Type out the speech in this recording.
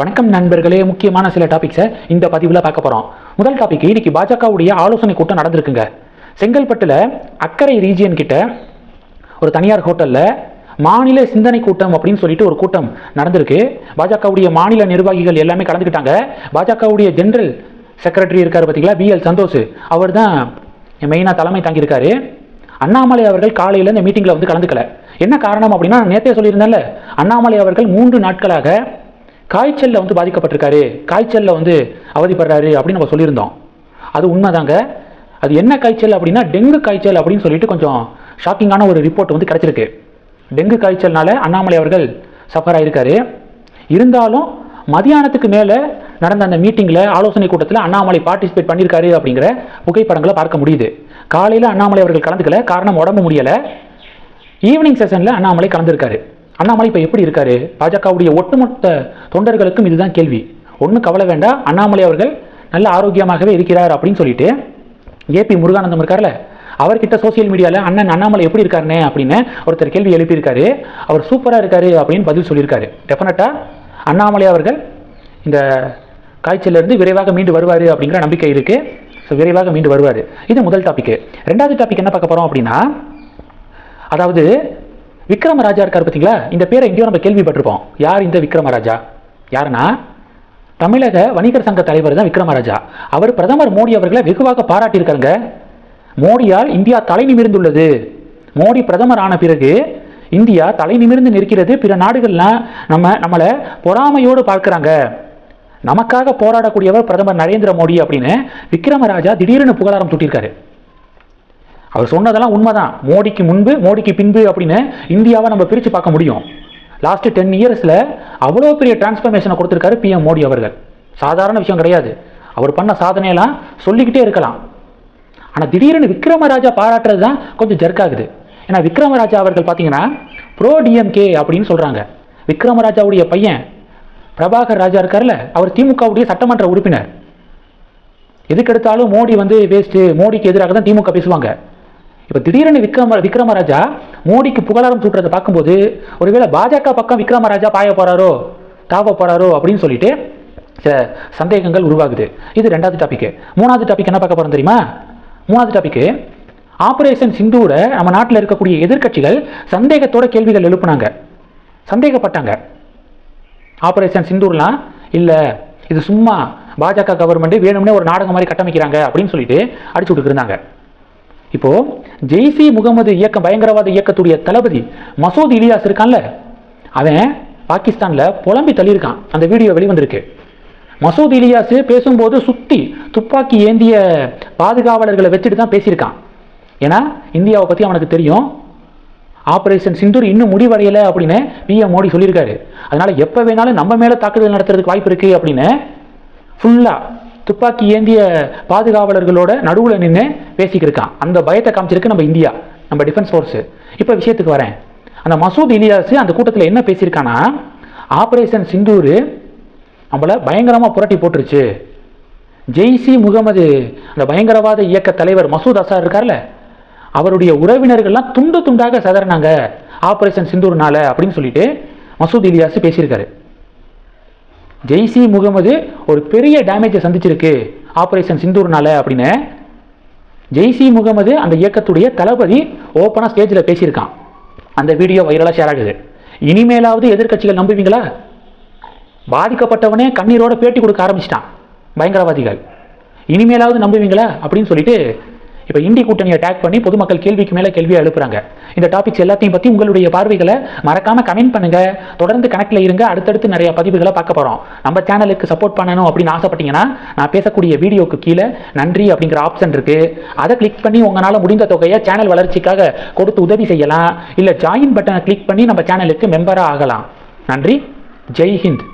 வணக்கம் நண்பர்களே. முக்கியமான சில டாபிக்ஸை இந்த பதிவில் பார்க்க போகிறோம் முதல் டாபிக் இன்னைக்கு பாஜகவுடைய ஆலோசனை கூட்டம் நடந்திருக்குங்க. செங்கல்பட்டில் அக்கறை ரீஜியன் கிட்ட ஒரு தனியார் ஹோட்டலில் மாநில சிந்தனை கூட்டம் அப்படின்னு சொல்லிட்டு ஒரு கூட்டம் நடந்திருக்கு. பாஜகவுடைய மாநில நிர்வாகிகள் எல்லாமே கலந்துக்கிட்டாங்க. பாஜகவுடைய ஜெனரல் செக்ரட்டரி இருக்கார் பார்த்தீங்களா பிஎல் சந்தோஷ். அவர் தான் மெயினாக தலைமை தாங்கியிருக்காரு. அண்ணாமலை அவர்கள் காலையில் இந்த மீட்டிங்கில் வந்து கலந்துக்கல. என்ன காரணம் அப்படின்னா நேற்றே சொல்லியிருந்தேன்ல அண்ணாமலை அவர்கள் மூன்று நாட்களாக காய்ச்சலில் வந்து பாதிக்கப்பட்டிருக்காரு காய்ச்சலில் வந்து அவதிப்படுறாரு அப்படின்னு நம்ம சொல்லியிருந்தோம். அது உண்மைதாங்க. அது என்ன காய்ச்சல் அப்படின்னா டெங்கு காய்ச்சல் அப்படின்னு சொல்லிட்டு கொஞ்சம் ஷாக்கிங்கான ஒரு ரிப்போர்ட் வந்து கிடச்சிருக்கு. டெங்கு காய்ச்சல்னால அண்ணாமலை அவர்கள் சஃபர் ஆயிருக்காரு. இருந்தாலும் மதியானத்துக்கு மேலே நடந்த அந்த மீட்டிங்கில் ஆலோசனை கூட்டத்தில் அண்ணாமலை பார்ட்டிசிபேட் பண்ணியிருக்காரு அப்படிங்கிற புகைப்படங்களை பார்க்க முடியுது. காலையில் அண்ணாமலை அவர்கள் கலந்துக்கல காரணம் உடம்பு முடியலை. ஈவினிங் செஷனில் அண்ணாமலை கலந்துருக்காரு. அண்ணாமலை இப்போ எப்படி இருக்காரு? பாஜகவுடைய ஒட்டுமொத்த தொண்டர்களுக்கும் இதுதான் கேள்வி. ஒன்றும் கவலை வேண்டாம். அண்ணாமலை அவர்கள் நல்ல ஆரோக்கியமாகவே இருக்கிறார் அப்படின்னு சொல்லிட்டு ஏபி முருகானந்தம் இருக்கார்ல அவர்கிட்ட சோசியல் மீடியாவில் அண்ணன் அண்ணாமலை எப்படி இருக்காருனே அப்படின்னு ஒருத்தர் கேள்வி எழுப்பியிருக்காரு. அவர் சூப்பராக இருக்காரு அப்படின்னு பதில் சொல்லியிருக்காரு. டெஃபினட்டாக அண்ணாமலை அவர்கள் இந்த காய்ச்சலிருந்து விரைவாக மீண்டு வருவார் அப்படிங்கிற நம்பிக்கை இருக்குது ஸோ விரைவாக மீண்டு வருவார். இது முதல் டாபிக் ரெண்டாவது டாபிக் என்ன பார்க்க போகிறோம் அப்படின்னா அதாவது விக்ரமராஜா இருக்கார் பார்த்தீங்களா இந்த பேரை எங்கேயோ நம்ம கேள்விப்பட்டிருப்போம். யார் இந்த விக்ரமராஜா? யாருன்னா? தமிழக வணிகர் சங்க தலைவர் தான் விக்ரமராஜா. அவர் பிரதமர் மோடி அவர்களை வெகுவாக பாராட்டியிருக்காருங்க. மோடியால் இந்தியா தலை நிமிர்ந்துள்ளது. மோடி பிரதமர் ஆன பிறகு இந்தியா தலை நிமிர்ந்து நிற்கிறது. பிற நாடுகள்லாம் நம்ம நம்மளை பொறாமையோடு பார்க்குறாங்க. நமக்காக போராடக்கூடியவர் பிரதமர் நரேந்திர மோடி அப்படின்னு விக்ரமராஜா திடீர்னு புகழாரம் சூட்டியிருக்காரு. அவர் சொன்னதெல்லாம் உண்மைதான். மோடிக்கு முன்பு மோடிக்கு பின்பு அப்படின்னு இந்தியாவை நம்ம பிரித்து பார்க்க முடியும். லாஸ்ட் டென் இயர்ஸில் அவ்வளோ பெரிய டிரான்ஸ்ஃபர்மேஷனை கொடுத்துருக்காரு பிஎம் மோடி அவர்கள். சாதாரண விஷயம் கிடையாது. அவர் பண்ண சாதனையெல்லாம் சொல்லிக்கிட்டே இருக்கலாம். ஆனால் திடீர்னு விக்ரமராஜா பாராட்டுறது தான் கொஞ்சம் ஜர்க்காகுது ஏன்னா விக்ரமராஜா அவர்கள் பார்த்தீங்கன்னா ப்ரோ டிஎம்கே அப்படின்னு சொல்கிறாங்க விக்ரமராஜாவுடைய பையன் பிரபாகர் ராஜா இருக்கார்ல அவர் திமுகவுடைய சட்டமன்ற உறுப்பினர். எதுக்கெடுத்தாலும் மோடி வந்து வேஸ்ட்டு மோடிக்கு எதிராக தான் திமுக பேசுவாங்க. இப்போ திடீர்னு விக்ரம விக்ரமராஜா மோடிக்கு புகழாரம் சூட்டுறதை பார்க்கும்போது ஒருவேளை பாஜக பக்கம் விக்ரமராஜா பாய போகிறாரோ தாவ போகிறாரோ அப்படின்னு சொல்லிட்டு சில சந்தேகங்கள் உருவாகுது. இது ரெண்டாவது டாபிக் மூணாவது டாபிக் என்ன பார்க்க போகிறோம் தெரியுமா? மூணாவது டாபிக் ஆப்ரேஷன் சிந்துவோட நம்ம நாட்டில் இருக்கக்கூடிய எதிர்க்கட்சிகள் சந்தேகத்தோட கேள்விகள் எழுப்புனாங்க. சந்தேகப்பட்டாங்க. ஆப்ரேஷன் சிந்தூர்லாம் இல்லை இது சும்மா பாஜக கவர்மெண்ட் வேணும்னே ஒரு நாடகம் மாதிரி கட்டமைக்கிறாங்க அப்படின்னு சொல்லிட்டு அடிச்சு விட்டுருந்தாங்க இப்போ ஜெய்சி முகமது இயக்கம் பயங்கரவாத இயக்கத்துடைய தளபதி மசூத் இலியாஸ் இருக்கான்ல? அவன் பாகிஸ்தானில் புலம்பி தள்ளியிருக்கான். அந்த வீடியோ வெளிவந்திருக்கு. மசூத் இலியாஸ் பேசும்போது சுற்றி துப்பாக்கி ஏந்திய பாதுகாவலர்களை வச்சுட்டு தான் பேசியிருக்கான். ஏன்னா இந்தியாவை பற்றி அவனுக்கு தெரியும். ஆப்ரேஷன் சிந்தூர் இன்னும் முடிவடையலை அப்படின்னு பிஎம் மோடி சொல்லியிருக்காரு. அதனால் எப்போ வேணாலும் நம்ம மேலே தாக்குதல் நடத்துறதுக்கு வாய்ப்பு இருக்குது அப்படின்னு ஃபுல்லாக துப்பாக்கி ஏந்திய பாதுகாவலர்களோட நடுவில் நின்று பேசிக்கிருக்கான். அந்த பயத்தை காமிச்சிருக்கு நம்ம இந்தியா நம்ம டிஃபென்ஸ் ஃபோர்ஸு இப்போ விஷயத்துக்கு வரேன். அந்த மசூத் இலியாஸ் அந்த கூட்டத்தில் என்ன பேசியிருக்கான்னா ஆப்ரேஷன் சிந்தூர் நம்மளை பயங்கரமாக புரட்டி போட்டுருச்சு. ஜெய்சி முகமது அந்த பயங்கரவாத இயக்க தலைவர் மசூத் அசார் இருக்கார்ல அவருடைய உறவினர்கள்லாம் துண்டு துண்டாக சதறினாங்க ஆப்ரேஷன் சிந்தூர்னால அப்படின்னு சொல்லிட்டு மசூத் இலியாஸ் பேசியிருக்காரு. ஜெய்சி முகமது ஒரு பெரிய டேமேஜை சந்திச்சிருக்கு. ஆப்ரேஷன் சிந்தூர்னால அப்படின்னு ஜெய்சி முகமது அந்த இயக்கத்துடைய தளபதி ஓப்பனாக ஸ்டேஜில் பேசியிருக்கான். அந்த வீடியோ வைரலாக ஷேர் ஆகுது. இனிமேலாவது எதிர்க்கட்சிகள் நம்புவீங்களா? பாதிக்கப்பட்டவனே கண்ணீரோட பேட்டி கொடுக்க ஆரம்பிச்சிட்டான். பயங்கரவாதிகள். இனிமேலாவது நம்புவீங்களா? அப்படின்னு சொல்லிட்டு இப்போ இந்தி கூட்டணியை டேக் பண்ணி பொதுமக்கள் கேள்விக்கு மேலே கேள்வியை எழுப்புறாங்க. இந்த டாபிக்ஸ் எல்லாத்தையும் பற்றி உங்களுடைய பார்வைகளை மறக்காம கமெண்ட் பண்ணுங்க. தொடர்ந்து கணக்கில் இருங்க. அடுத்தடுத்து நிறைய பதிவுகளை பார்க்க போகிறோம் நம்ம சேனலுக்கு சப்போர்ட் பண்ணணும் அப்படின்னு ஆசைப்பட்டீங்கன்னா நான் பேசக்கூடிய வீடியோக்கு கீழே நன்றி அப்படிங்கிற ஆப்ஷன் இருக்கு. அதை கிளிக் பண்ணி உங்களால் முடிந்த தொகையை சேனல் வளர்ச்சிக்காக கொடுத்து உதவி செய்யலாம். இல்லை ஜாயின் பட்டனை கிளிக் பண்ணி நம்ம சேனலுக்கு மெம்பராக ஆகலாம். நன்றி. ஜெய் ஹிந்த்.